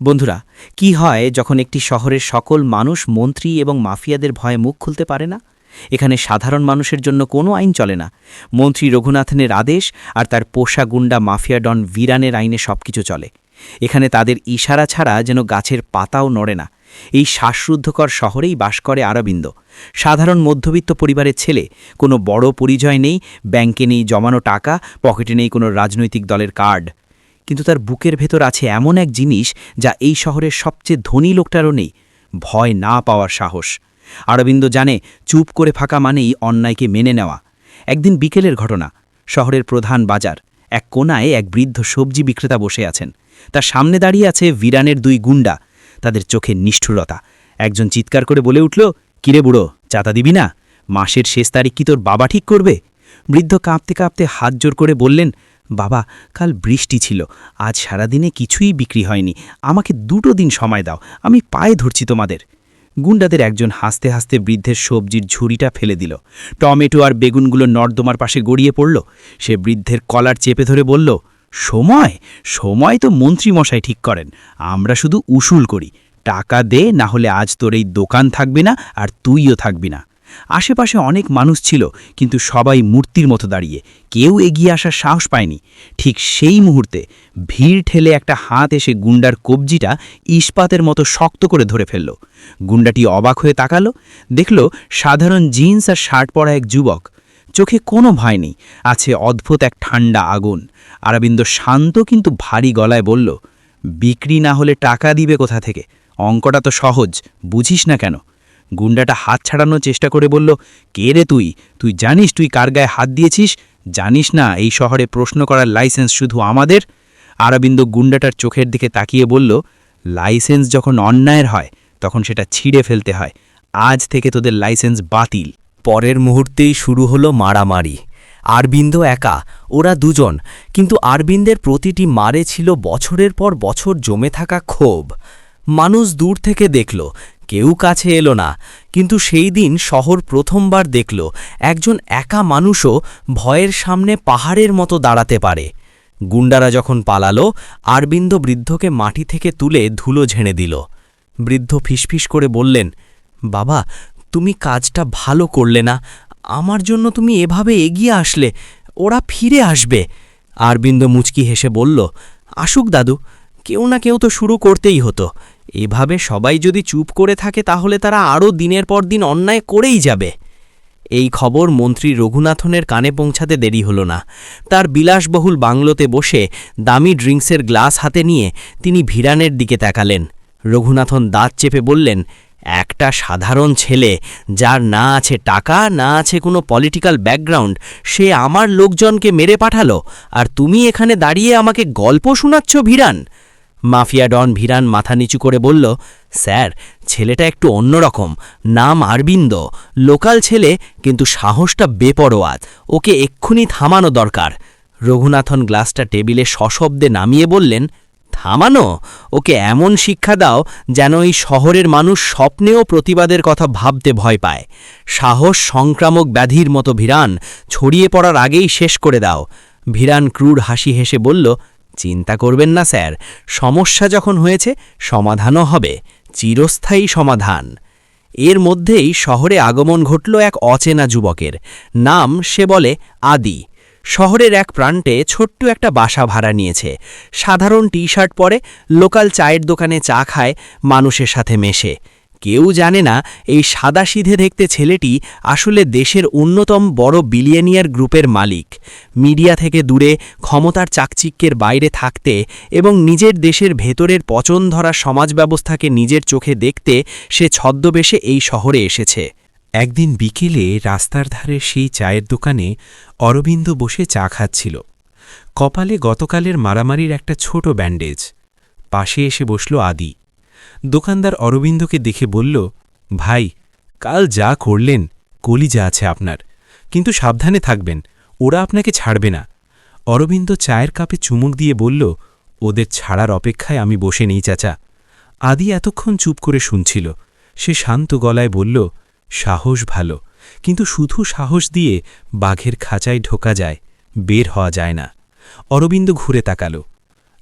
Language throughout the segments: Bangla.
বন্ধুরা, কি হয় যখন একটি শহরের সকল মানুষ মন্ত্রী এবং মাফিয়াদের ভয়ে মুখ খুলতে পারে না? এখানে সাধারণ মানুষের জন্য কোনো আইন চলে না। মন্ত্রী রঘুনাথনের আদেশ আর তার পোষা গুন্ডা মাফিয়া ডন ভিরানের আইনে সবকিছু চলে। এখানে তাদের ইশারা ছাড়া যেন গাছের পাতাও নড়ে না। এই শ্বাসরুদ্ধকর শহরেই বাস করে আরবিন্দ। সাধারণ মধ্যবিত্ত পরিবারের ছেলে, কোনো বড় পরিচয় নেই, ব্যাংকে নেই জমানো টাকা, পকেটে নেই কোনো রাজনৈতিক দলের কার্ড। কিন্তু তার বুকের ভেতর আছে এমন এক জিনিস যা এই শহরের সবচেয়ে ধনী লোকটারও নেই। ভয় না পাওয়ার সাহস। আরবিন্দ জানে চুপ করে ফাঁকা মানেই অন্যায়কে মেনে নেওয়া। একদিন বিকেলের ঘটনা। শহরের প্রধান বাজার। এক কোনায় এক বৃদ্ধ সবজি বিক্রেতা বসে আছেন। তার সামনে দাঁড়িয়ে আছে ভিরানের দুই গুন্ডা। তাদের চোখে নিষ্ঠুরতা। একজন চিৎকার করে বলে উঠল, কিরে বুড়ো চাতা দিবি না? মাসের শেষ তারিখ কি তোর বাবা ঠিক করবে? বৃদ্ধ কাঁপতে কাঁপতে হাত জোর করে বললেন বাবা, কাল বৃষ্টি ছিল। আজ সারাদিনে কিছুই বিক্রি হয়নি। আমাকে দুটো দিন সময় দাও। আমি পায়ে ধরছি তোমাদের। গুন্ডাদের একজন হাসতে হাসতে বৃদ্ধের সবজির ঝুড়িটা ফেলে দিল। টমেটো আর বেগুনগুলো নর্দমার পাশে গড়িয়ে পড়ল। সে বৃদ্ধের কলার চেপে ধরে বলল, সময়? সময় তো মন্ত্রীমশাই ঠিক করেন। আমরা শুধু উসুল করি। টাকা দে, না হলে আজ তোর এই দোকান থাকবে না আর তুইও থাকবি না। আশেপাশে অনেক মানুষ ছিল, কিন্তু সবাই মূর্তির মতো দাঁড়িয়ে। কেউ এগিয়ে আসার সাহস পায়নি। ঠিক সেই মুহূর্তে ভিড় ঠেলে একটা হাত এসে গুন্ডার কবজিটা ইস্পাতের মতো শক্ত করে ধরে ফেলল। গুন্ডাটি অবাক হয়ে তাকালো, দেখল সাধারণ জিন্স আর শার্ট পরা এক যুবক। চোখে কোনো ভয় নেই, আছে অদ্ভুত এক ঠান্ডা আগুন। আরবিন্দ শান্ত কিন্তু ভারী গলায় বলল, বিক্রি না হলে টাকা দিবে কোথা থেকে? অঙ্কটা তো সহজ, বুঝিস না কেন? গুন্ডাটা হাত ছাড়ানোর চেষ্টা করে বলল, কে রে তুই? তুই জানিস তুই কার গায়ে হাত দিয়েছিস? জানিস না, এই শহরে প্রশ্ন করার লাইসেন্স শুধু আমাদের? আরবিন্দ গুন্ডাটার চোখের দিকে তাকিয়ে বলল, লাইসেন্স যখন অন্যায়ের হয়, তখন সেটা ছিঁড়ে ফেলতে হয়। আজ থেকে তোদের লাইসেন্স বাতিল। পরের মুহূর্তেই শুরু হলো মারামারি। আরবিন্দ একা, ওরা দুজন, কিন্তু আরবিন্দের প্রতিটি মারে ছিল বছরের পর বছর জমে থাকা ক্ষোভ। মানুষ দূর থেকে দেখল কেউ কাছে এলো না। কিন্তু সেই দিন শহর প্রথমবার দেখল, একজন একা মানুষও ভয়ের সামনে পাহাড়ের মতো দাঁড়াতে পারে। গুন্ডারা যখন পালালো, আরবিন্দ বৃদ্ধকে মাটি থেকে তুলে ধুলো ঝেড়ে দিল। বৃদ্ধ ফিসফিস করে বললেন, বাবা, তুমি কাজটা ভালো করলে না। আমার জন্য তুমি এভাবে এগিয়ে আসলে, ওরা ফিরে আসবে। আরবিন্দ মুচকি হেসে বলল, আসুক দাদু, কেউ না কেউ তো শুরু করতেই হতো। এভাবে সবাই যদি চুপ করে থাকে তাহলে তারা আরও দিনের পর দিন অন্যায় করেই যাবে। এই খবর মন্ত্রী রঘুনাথনের কানে পৌঁছাতে দেরি হল না। তার বিলাসবহুল বাংলোতে বসে দামি ড্রিঙ্কসের গ্লাস হাতে নিয়ে তিনি ভিরানের দিকে তাকালেন। রঘুনাথন দাঁত চেপে বললেন, একটা সাধারণ ছেলে, যার না আছে টাকা, না আছে কোনো পলিটিক্যাল ব্যাকগ্রাউন্ড, সে আমার লোকজনকে মেরে পাঠালো, আর তুমি এখানে দাঁড়িয়ে আমাকে গল্প শোনাচ্ছ ভিরান? মাফিয়া ডন ভিরান মাথা নিচু করে বলল, স্যার, ছেলেটা একটু অন্যরকম নাম আরবিন্দ। লোকাল ছেলে, কিন্তু সাহসটা বেপরোয়াত। ওকে এক্ষুনি থামানো দরকার। রঘুনাথন গ্লাসটা টেবিলে সশব্দে নামিয়ে বললেন, থামানো? ওকে এমন শিক্ষা দাও যেন এই শহরের মানুষ স্বপ্নেও প্রতিবাদের কথা ভাবতে ভয় পায়। সাহস সংক্রামক ব্যাধির মতো ভিরান, ছড়িয়ে পড়ার আগেই শেষ করে দাও। ভিরান ক্রুর হাসি হেসে বলল চিন্তা করবেন না, স্যার। সমস্যা যখন হয়েছে, সমাধানও হবে। চিরস্থায়ী সমাধান। এর মধ্যেই শহরে আগমন ঘটল এক অচেনা যুবকের। নাম সে বলে আদি। শহরের এক প্রান্তে ছোট্ট একটা বাসা ভাড়া নিয়েছে। সাধারণ টি শার্ট পরে, লোকাল চায়ের দোকানে চা খায়, মানুষের সাথে মেশে। কেউ জানে না এই সাদাসিধে দেখতে ছেলেটি আসলে দেশের অন্যতম বড় বিলিয়নিয়ার গ্রুপের মালিক। মিডিয়া থেকে দূরে, ক্ষমতার চাকচিক্যের বাইরে থাকতে এবং নিজের দেশের ভেতরের পচন ধরা সমাজ ব্যবস্থাকে নিজের চোখে দেখতে সে ছদ্মবেশে এই শহরে এসেছে। একদিন বিকেলে রাস্তার ধারে সেই চায়ের দোকানে অরবিন্দ বসে চা খাচ্ছিল। কপালে গতকালের মারামারির একটা ছোট ব্যান্ডেজ। পাশে এসে বসল আদি। দোকানদার অরবিন্দকে দেখে বলল, ভাই, কাল যা করলেন, কলিজা আছে আপনার। কিন্তু সাবধানে থাকবেন, ওরা আপনাকে ছাড়বে না। অরবিন্দ চায়ের কাপে চুমুক দিয়ে বলল, ওদের ছাড়ার অপেক্ষায় আমি বসে নেই, চাচা। আদি এতক্ষণ চুপ করে শুনছিল। সে শান্ত গলায় বলল, সাহস ভালো, কিন্তু শুধু সাহস দিয়ে বাঘের খাঁচায় ঢোকা যায়, বের হওয়া যায় না। অরবিন্দ ঘুরে তাকাল,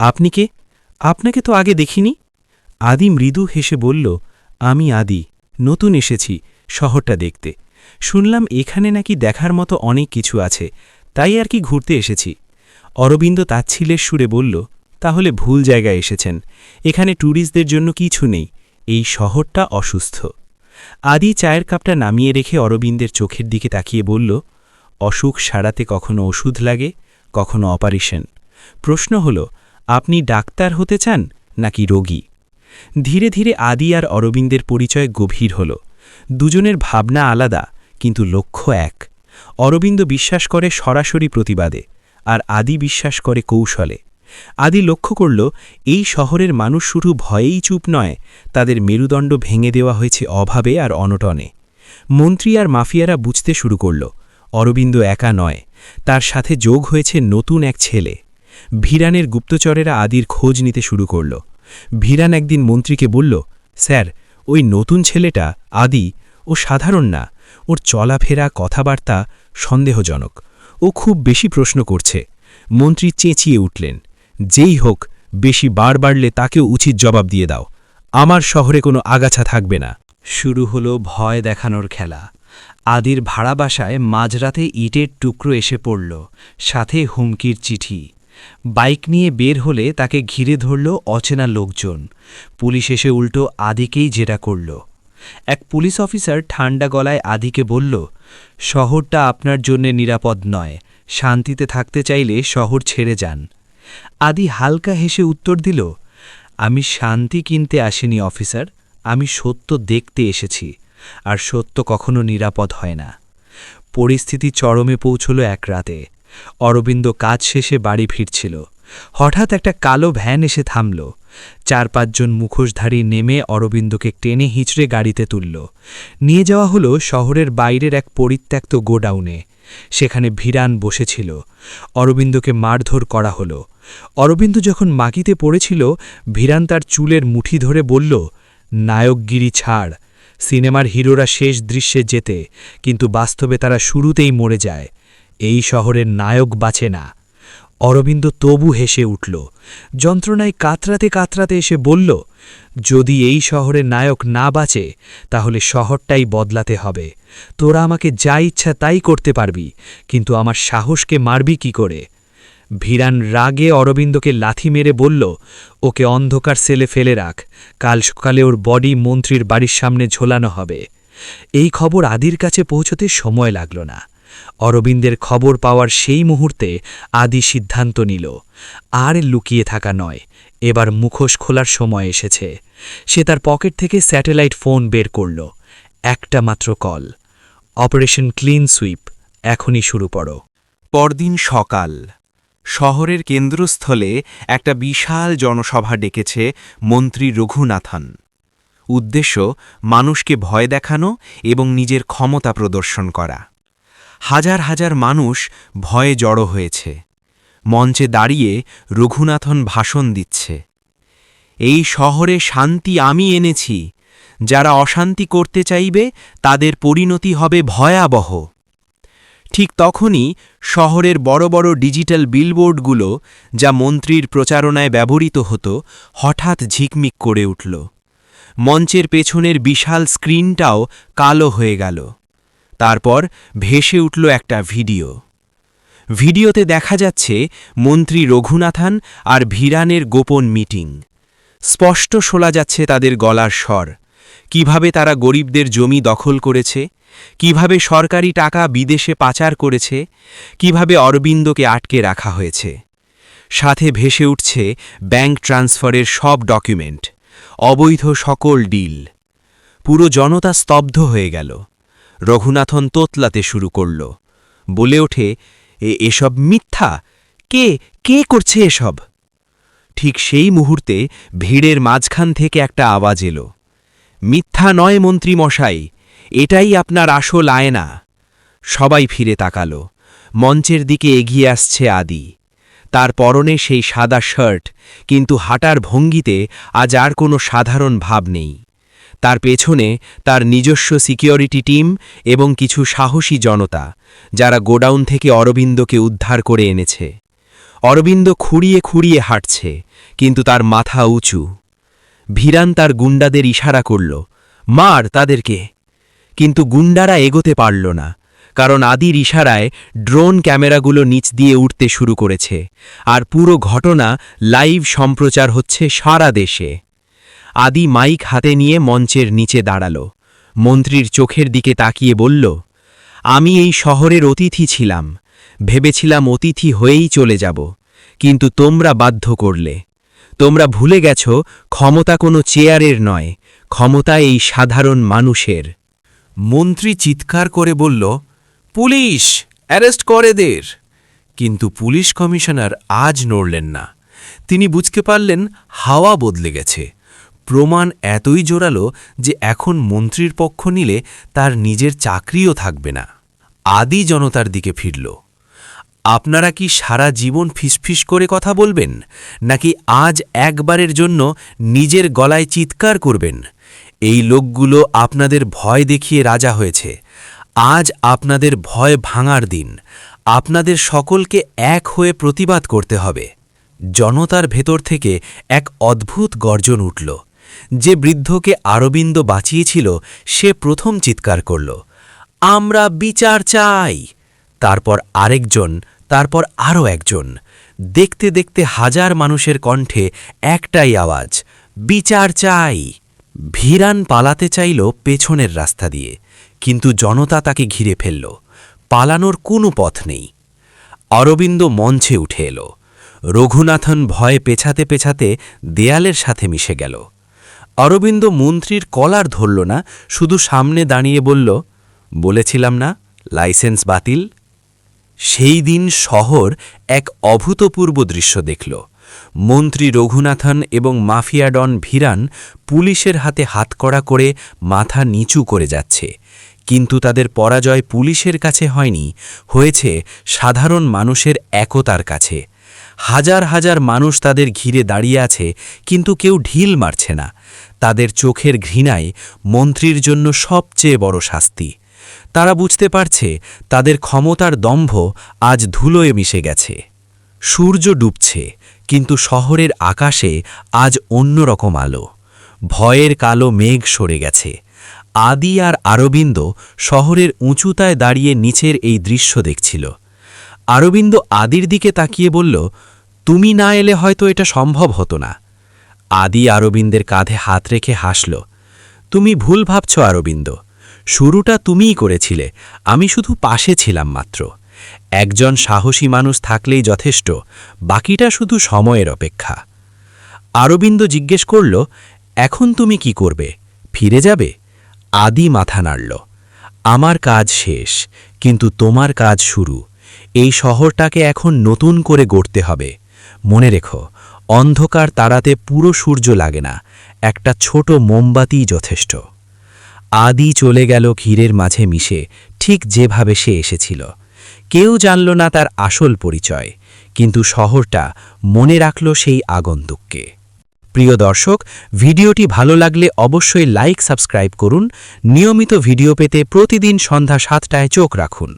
আপনি কে? আপনাকে তো আগে দেখিনি? আদি মৃদু হেসে বলল, আমি আদি, নতুন এসেছি শহরটা দেখতে। শুনলাম এখানে নাকি দেখার মতো অনেক কিছু আছে, তাই আর কি ঘুরতে এসেছি। অরবিন্দ তাচ্ছিলের সুরে বলল, তাহলে ভুল জায়গায় এসেছেন। এখানে ট্যুরিস্টদের জন্য কিছু নেই, এই শহরটা অসুস্থ। আদি চায়ের কাপটা নামিয়ে রেখে অরবিন্দের চোখের দিকে তাকিয়ে বলল, অসুখ সারাতে কখনো ওষুধ লাগে, কখনো অপারেশন। প্রশ্ন হল, আপনি ডাক্তার হতে চান নাকি রোগী? ধীরে ধীরে আদি আর অরবিন্দের পরিচয় গভীর হল। দুজনের ভাবনা আলাদা, কিন্তু লক্ষ্য এক। অরবিন্দ বিশ্বাস করে সরাসরি প্রতিবাদে, আর আদি বিশ্বাস করে কৌশলে। আদি লক্ষ্য করল, এই শহরের মানুষ শুধু ভয়েই চুপ নয়, তাদের মেরুদণ্ড ভেঙে দেওয়া হয়েছে অভাবে আর অনটনে। মন্ত্রী আর মাফিয়ারা বুঝতে শুরু করল, অরবিন্দ একা নয়, তার সাথে যোগ হয়েছে নতুন এক ছেলে। ভিরানের গুপ্তচরেরা আদির খোঁজ নিতে শুরু করল। ভিরান একদিন মন্ত্রীকে বলল, স্যার, ওই নতুন ছেলেটা আদি, ও সাধারণ না। ওর চলাফেরা, কথাবার্তা সন্দেহজনক। ও খুব বেশি প্রশ্ন করছে। মন্ত্রী চেঁচিয়ে উঠলেন, যেই হোক, বেশি বার বাড়লে তাকেও উচিত জবাব দিয়ে দাও। আমার শহরে কোনো আগাছা থাকবে না। শুরু হলো ভয় দেখানোর খেলা। আদির ভাড়া বাসায় মাঝরাতে ইটের টুকরো এসে পড়ল, সাথে হুমকির চিঠি। বাইক নিয়ে বের হলে তাকে ঘিরে ধরল অচেনা লোকজন। পুলিশ এসে উল্টো আদিকেই জেরা করল। এক পুলিশ অফিসার ঠান্ডা গলায় আদিকে বলল, শহরটা আপনার জন্যে নিরাপদ নয়। শান্তিতে থাকতে চাইলে শহর ছেড়ে যান। আদি হালকা হেসে উত্তর দিল, আমি শান্তি কিনতে আসিনি, অফিসার। আমি সত্য দেখতে এসেছি, আর সত্য কখনো নিরাপদ হয় না। পরিস্থিতি চরমে পৌঁছল এক রাতে। অরবিন্দ কাজ শেষে বাড়ি ফিরছিল। হঠাৎ একটা কালো ভ্যান এসে থামল। চার পাঁচজন মুখোশধারী নেমে অরবিন্দকে টেনে হিঁচড়ে গাড়িতে তুলল। নিয়ে যাওয়া হলো শহরের বাইরের এক পরিত্যক্ত গোডাউনে। সেখানে ভিরান বসেছিল। অরবিন্দকে মারধর করা হলো। অরবিন্দ যখন মাকিতে পড়েছিল, ভিরান তার চুলের মুঠি ধরে বলল, নায়কগিরি ছাড়। সিনেমার হিরোরা শেষ দৃশ্যে যেতে, কিন্তু বাস্তবে তারা শুরুতেই মরে যায়। এই শহরের নায়ক বাঁচে না। অরবিন্দ তবু হেসে উঠল। যন্ত্রণায় কাতরাতে কাতরাতে এসে বলল, যদি এই শহরের নায়ক না বাঁচে, তাহলে শহরটাই বদলাতে হবে। তোরা আমাকে যা ইচ্ছা তাই করতে পারবি, কিন্তু আমার সাহসকে মারবি কি করে? ভিরান রাগে অরবিন্দকে লাথি মেরে বলল, ওকে অন্ধকার সেলে ফেলে রাখ। কাল সকালে ওর বডি মন্ত্রীর বাড়ির সামনে ঝোলানো হবে। এই খবর আদির কাছে পৌঁছতে সময় লাগল না। অরবিন্দের খবর পাওয়ার সেই মুহূর্তে আদি সিদ্ধান্ত নিল, আর লুকিয়ে থাকা নয়, এবার মুখোশ খোলার সময় এসেছে। সে তার পকেট থেকে স্যাটেলাইট ফোন বের করল, একটা মাত্র কল। অপারেশন ক্লিন সুইপ, এখনই শুরু করো পরদিন সকাল, শহরের কেন্দ্রস্থলে একটা বিশাল জনসভা ডেকেছে মন্ত্রী রঘুনাথন। উদ্দেশ্য, মানুষকে ভয় দেখানো এবং নিজের ক্ষমতা প্রদর্শন করা। হাজার হাজার মানুষ ভয়ে জড়ো হয়েছে। মঞ্চে দাঁড়িয়ে রঘুনাথন ভাষণ দিচ্ছে। এই শহরে শান্তি আমি এনেছি। যারা অশান্তি করতে চাইবে, তাদের পরিণতি হবে ভয়াবহ। ঠিক তখনই শহরের বড় বড় ডিজিটাল বিলবোর্ডগুলো, যা মন্ত্রীর প্রচারণায় ব্যবহৃত হতো, হঠাৎ ঝিকমিক করে উঠল। মঞ্চের পেছনের বিশাল স্ক্রিনটাও কালো হয়ে গেল। তারপর ভেসে উঠল একটা ভিডিও। ভিডিওতে দেখা যাচ্ছে মন্ত্রী রঘুনাথান আর ভিরানের গোপন মিটিং। স্পষ্ট শোলা যাচ্ছে তাদের গলার স্বর। কীভাবে তারা গরিবদের জমি দখল করেছে? কীভাবে সরকারি টাকা বিদেশে পাচার করেছে? কীভাবে অরবিন্দকে আটকে রাখা হয়েছে? সাথে ভেসে উঠছে ব্যাংক ট্রান্সফারের সব ডকুমেন্ট। অবৈধ সকল ডিল। পুরো জনতা স্তব্ধ হয়ে গেল। রঘুনাথন তোতলাতে শুরু করল। বলে ওঠে এসব মিথ্যা? কে কে করছে এসব? ঠিক সেই মুহূর্তে ভিড়ের মাঝখান থেকে একটা আওয়াজ এলো। মিথ্যা নয় মন্ত্রী মশাই এটাই আপনার আসল আয়না। সবাই ফিরে তাকাল। মঞ্চের দিকে এগিয়ে আসছে আদি। তার পরনে সেই সাদা শার্ট, কিন্তু হাঁটার ভঙ্গিতে আজ আর কোনো সাধারণ ভাব নেই। তার পেছনে তার নিজস্ব সিকিউরিটি টিম এবং কিছু সাহসী জনতা, যারা গোডাউন থেকে অরবিন্দকে উদ্ধার করে এনেছে। অরবিন্দ খুঁড়িয়ে খুঁড়িয়ে হাঁটছে, কিন্তু তার মাথা উঁচু। ভিরান তার গুন্ডাদের ইশারা করল, মার তাদেরকে! কিন্তু গুন্ডারা এগোতে পারল না, কারণ আদির ইশারায় ড্রোন ক্যামেরাগুলো নিচ দিয়ে উঠতে শুরু করেছে, আর পুরো ঘটনা লাইভ সম্প্রচার হচ্ছে সারা দেশে। আদি মাইক হাতে নিয়ে মঞ্চের নিচে দাঁড়াল। মন্ত্রীর চোখের দিকে তাকিয়ে বলল, আমি এই শহরের অতিথি ছিলাম। ভেবেছিলাম অতিথি হয়েই চলে যাব। কিন্তু তোমরা বাধ্য করলে। তোমরা ভুলে গেছ, ক্ষমতা কোনো চেয়ারের নয়। ক্ষমতা এই সাধারণ মানুষের। মন্ত্রী চিৎকার করে বলল, পুলিশ, অ্যারেস্ট করে দের কিন্তু পুলিশ কমিশনার আজ নড়লেন না। তিনি বুঝতে পারলেন হাওয়া বদলে গেছে। প্রমাণ এতই জোরালো যে এখন মন্ত্রীর পক্ষ নিলে তার নিজের চাকরিও থাকবে না। আদি জনতার দিকে ফিরল। আপনারা কি সারা জীবন ফিসফিস করে কথা বলবেন? নাকি আজ একবারের জন্য নিজের গলায় চিৎকার করবেন? এই লোকগুলো আপনাদের ভয় দেখিয়ে রাজা হয়েছে। আজ আপনাদের ভয় ভাঙার দিন। আপনাদের সকলকে এক হয়ে প্রতিবাদ করতে হবে। জনতার ভেতর থেকে এক অদ্ভুত গর্জন উঠল। যে বৃদ্ধকে আরবিন্দ বাঁচিয়েছিল, সে প্রথম চিৎকার করল, আমরা বিচার চাই! তারপর আরেকজন, তারপর আরও একজন। দেখতে দেখতে হাজার মানুষের কণ্ঠে একটাই আওয়াজ, বিচার চাই! ভিরান পালাতে চাইল পেছনের রাস্তা দিয়ে, কিন্তু জনতা তাকে ঘিরে ফেলল, পালানোর কোনো পথ নেই। অরবিন্দ মঞ্চে উঠে এলো, রঘুনাথন ভয়ে পেছাতে পেছাতে দেয়ালের সাথে মিশে গেল। অরবিন্দ মন্ত্রীর কলার ধরল না, শুধু সামনে দাঁড়িয়ে বলল, বলেছিলাম না, লাইসেন্স বাতিল? সেই দিন শহর এক অভূতপূর্ব দৃশ্য দেখল। মন্ত্রী রঘুনাথন এবং মাফিয়া ডন ভিরান পুলিশের হাতে হাতকড়া করে মাথা নিচু করে যাচ্ছে। কিন্তু তাদের পরাজয় পুলিশের কাছে হয়নি, হয়েছে সাধারণ মানুষের একতার কাছে। হাজার হাজার মানুষ তাদের ঘিরে দাঁড়িয়ে আছে, কিন্তু কেউ ঢিল মারছে না। তাদের চোখের ঘৃণায় মন্ত্রীর জন্য সবচেয়ে বড় শাস্তি। তারা বুঝতে পারছে তাদের ক্ষমতার দম্ভ আজ ধুলোয় মিশে গেছে। সূর্য ডুবছে, কিন্তু শহরের আকাশে আজ অন্যরকম আলো। ভয়ের কালো মেঘ সরে গেছে। আদি আর আরবিন্দ শহরের উঁচুতায় দাঁড়িয়ে নিচের এই দৃশ্য দেখছিল। আরবিন্দ আদির দিকে তাকিয়ে বলল, তুমি না এলে হয়তো এটা সম্ভব হতো না। আদি আরবিন্দের কাঁধে হাত রেখে হাসল, তুমি ভুল ভাবছ আরবিন্দ, শুরুটা তুমিই করেছিলে, আমি শুধু পাশে ছিলাম মাত্র। একজন সাহসী মানুষ থাকলেই যথেষ্ট, বাকিটা শুধু সময়ের অপেক্ষা। আরবিন্দ জিজ্ঞেস করল, এখন তুমি কি করবে? ফিরে যাবে? আদি মাথা নাড়ল, আমার কাজ শেষ, কিন্তু তোমার কাজ শুরু। এই শহরটাকে এখন নতুন করে গড়তে হবে। মনে রেখো অন্ধকার তাড়াতে পুরো সূর্য লাগে না, একটা ছোট মোমবাতিই যথেষ্ট। আদি চলে গেল ক্ষীরের মাঝে মিশে, ঠিক যেভাবে সে এসেছিল। কেউ জানল না তার আসল পরিচয়, কিন্তু শহরটা মনে রাখল সেই আগন্তুককে। প্রিয় দর্শক, ভিডিওটি ভালো লাগলে অবশ্যই লাইক, সাবস্ক্রাইব করুন। নিয়মিত ভিডিও পেতে প্রতিদিন সন্ধ্যা সাতটায় চোখ রাখুন।